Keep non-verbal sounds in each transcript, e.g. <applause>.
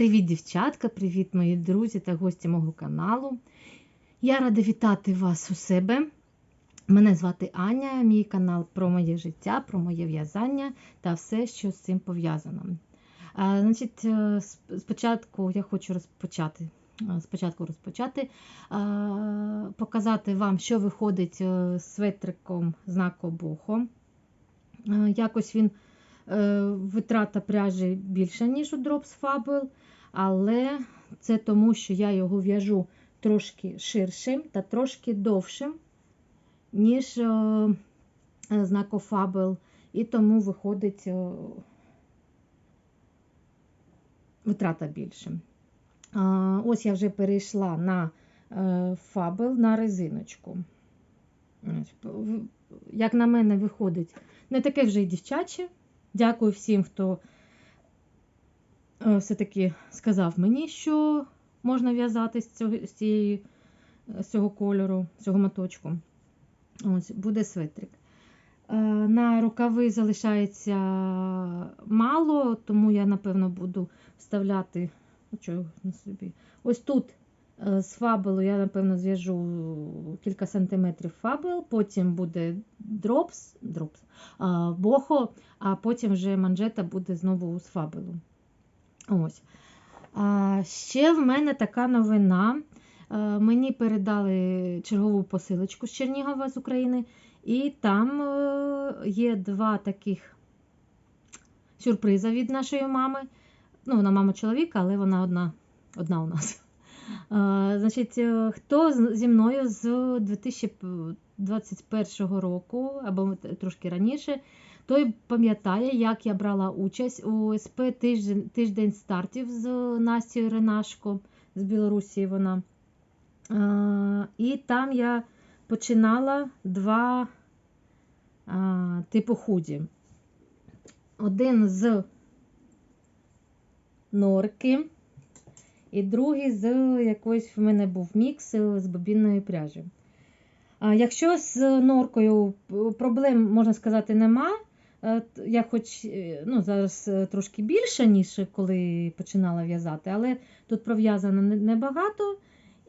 Привіт, дівчатка, привіт, мої друзі та гості мого каналу. Я рада вітати вас у себе. Мене звати Аня, мій канал про моє життя, про моє в'язання та все, що з цим пов'язано. Значить, е, Спочатку я хочу розпочати. е, Спочатку розпочати, показати вам, що виходить е, з светриком знаку Бохо. Якось він витрата пряжі більша, ніж у Drops Fable, але це тому, що я його в'яжу трошки ширшим та трошки довшим, ніж е, е, Fable, і тому виходить е, витрата більше. Ось я вже перейшла на е, Fable на резиночку. Як на мене, виходить не таке вже й дівчаче. Дякую всім, хто е, все-таки сказав мені, що можна в'язати з цього, з, з цього кольору, з цього моточку. Ось, буде светрик. Е, На рукави залишається мало, тому я, напевно, буду вставляти. ну, на собі. Ось тут е, з фабелу я, напевно, зв'яжу кілька сантиметрів фабел, потім буде дропс, дропс, бохо, а потім вже манжета буде знову з фабелу. Ось. А, ще в мене така новина. Мені передали чергову посилочку з Чернігова з України, і там е, є два таких сюрприза від нашої мами. Ну, вона мама чоловіка, але вона одна, одна у нас. Значить, е, хто зі мною з 2021 року, або трошки раніше, той пам'ятає, як я брала участь у СП тиждень, тиждень стартів з Настю Ренашко з Білорусі вона. Е, І там я починала два е, типу худі. Один з норки, і другий з якоїсь в мене був мікс з бобінної пряжі. Якщо з норкою проблем, можна сказати, нема. е, Я хоч е, ну, зараз е, трошки більше, ніж коли починала в'язати, але тут пров'язано небагато.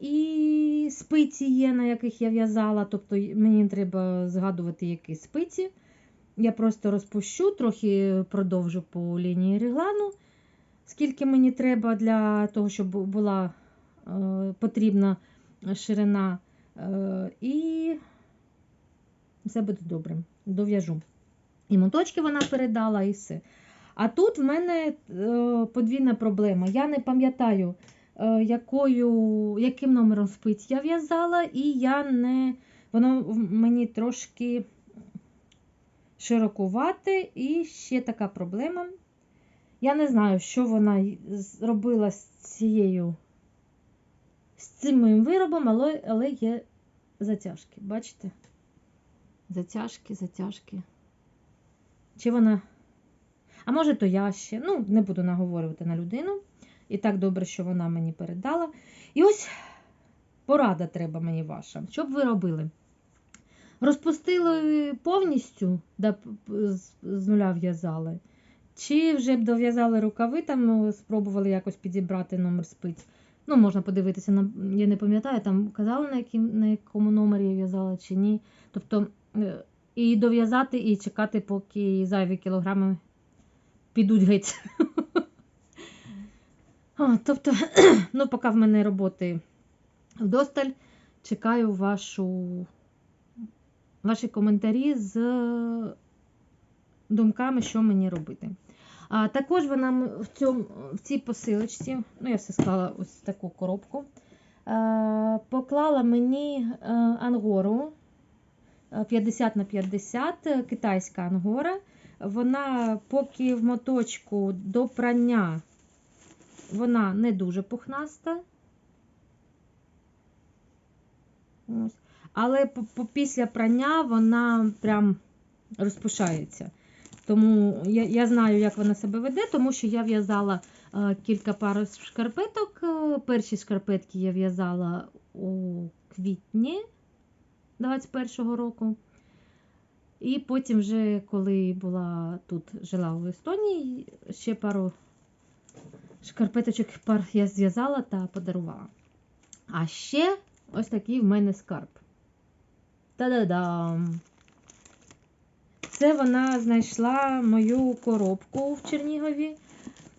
І спиці є, на яких я в'язала, тобто мені треба згадувати, які спиці. Я просто розпущу, трохи продовжу по лінії реглану, скільки мені треба для того, щоб була е, потрібна ширина. Е, і все буде добре. Дов'яжу. І моточки вона передала, і все. А тут в мене е, подвійна проблема. Я не пам'ятаю, е, якою, яким номером спиць я в'язала, і я не. Воно мені трошки широкувате. І ще така проблема. Я не знаю, що вона зробила з цією з цим моїм виробом, але, але є затяжки. Бачите? Затяжки, затяжки. Чи вона. А може, то я ще. Ну, не буду наговорювати на людину. І так добре, що вона мені передала. І ось порада треба мені ваша. Що б ви робили? Розпустили повністю, п- з, нуля в'язали. Чи вже б дов'язали рукави, там спробували якось підібрати номер спиць. Ну, можна подивитися, на, я не пам'ятаю, там казали, на, яким, на якому номері я в'язала чи ні. Тобто, е, і дов'язати, і чекати, поки зайві кілограми підуть геть. <laughs> Тобто, <clears throat> ну, поки в мене роботи вдосталь, чекаю вашу, ваші коментарі з думками, що мені робити. А також вона в, цьому, в цій посилочці, ну я все склала ось таку коробку, е, поклала мені е, ангору е, 50 на 50, е, китайська ангора. Вона поки в моточку до прання вона не дуже пухнаста. Ось. Але після прання вона прям розпушається. Тому я, я знаю, як вона себе веде, тому що я в'язала е, кілька пар шкарпеток. Е, Перші шкарпетки я в'язала у квітні 21-го року. І потім, вже, коли була тут жила в Естонії, ще пару шкарпеточок пар я зв'язала та подарувала. А ще ось такий в мене скарб. Та-да-дам! Це вона знайшла мою коробку в Чернігові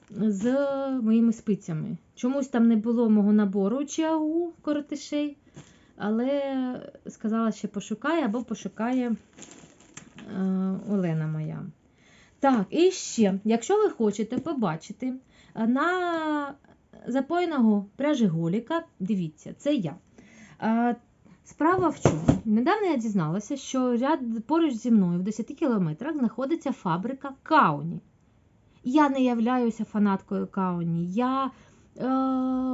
з моїми спицями. Чомусь там не було мого набору чагу коротишей, але сказала, що пошукає або пошукає е, Олена моя. Так, і ще, якщо ви хочете побачити е, на запоєного пряжеголіка, дивіться, це я. Справа в чому? Недавно я дізналася, що ряд поруч зі мною в 10 кілометрах знаходиться фабрика Кауні. Я не являюся фанаткою Кауні. Я, е,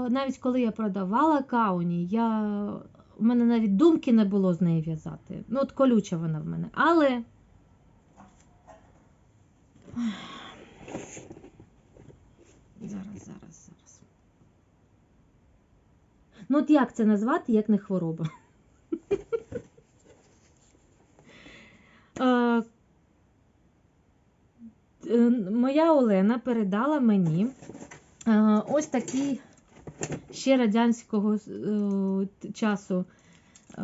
навіть коли я продавала Кауні, я, в мене навіть думки не було з нею в'язати. Ну, от колюча вона в мене. Але. Зараз, зараз, зараз. Ну, от як це назвати, як не хвороба? Е, е, Моя Олена передала мені е, ось такий ще радянського е, часу, е,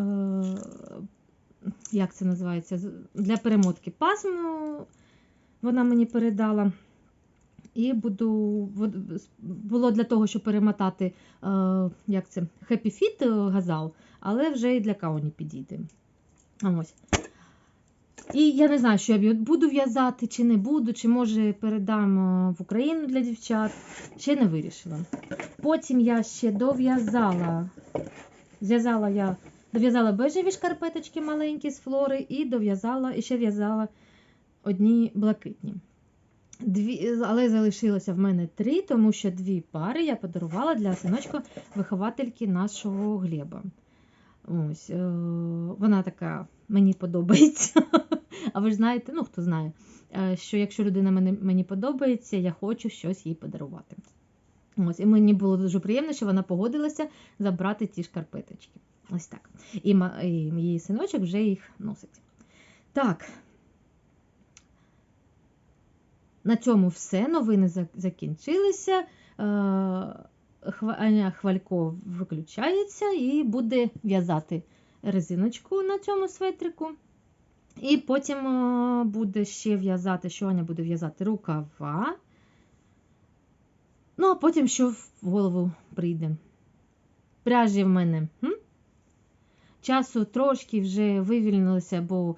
як це називається, для перемотки пасму. Вона мені передала. І буду, було для того, щоб перемотати, як це, Happy Fit газал, але вже і для кауні підійде. Ось. І я не знаю, що я буду в'язати, чи не буду, чи може передам е, в Україну для дівчат. Ще не вирішила. Потім я ще дов'язала, зв'язала я, дов'язала бежеві шкарпеточки маленькі з флори і дов'язала, і ще в'язала одні блакитні. Дві, але залишилося в мене три, тому що дві пари я подарувала для синочка виховательки нашого Глеба. Ось, е, вона така мені подобається. <laughs> А ви ж знаєте, ну хто знає, е, що якщо людина мені, подобається, я хочу щось їй подарувати. Ось, і мені було дуже приємно, що вона погодилася забрати ті шкарпеточки. Ось так. І, її синочок вже їх носить. Так. На цьому все. Новини за- закінчилися. Аня Хвалько виключається і буде в'язати резиночку на цьому светрику. І потім е, буде ще в'язати, що Аня буде в'язати рукава. Ну, а потім що в голову прийде. Пряжі в мене. М? Часу трошки вже вивільнилося, бо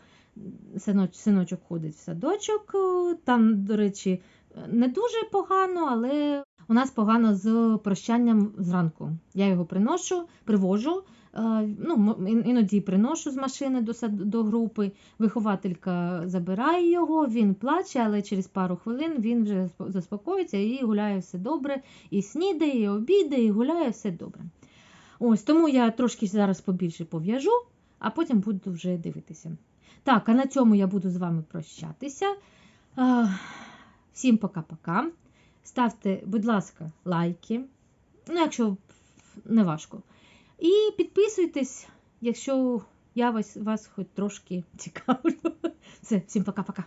синоч, синочок ходить в садочок. Там, до речі, не дуже погано, але у нас погано з прощанням зранку. Я його приношу, привожу. е, Ну, іноді приношу з машини до, до групи. Вихователька забирає його, він плаче, але через пару хвилин він вже заспокоїться і гуляє все добре. І снідає, і обідає, і гуляє все добре. Ось тому я трошки зараз побільше пов'яжу, а потім буду вже дивитися. Так, а на цьому я буду з вами прощатися. Всім пока-пока. Ставте, будь ласка, лайки, ну, якщо не важко. І підписуйтесь, якщо я вас, вас хоч трошки <laughs> цікавлю. Все, всім пока-пока.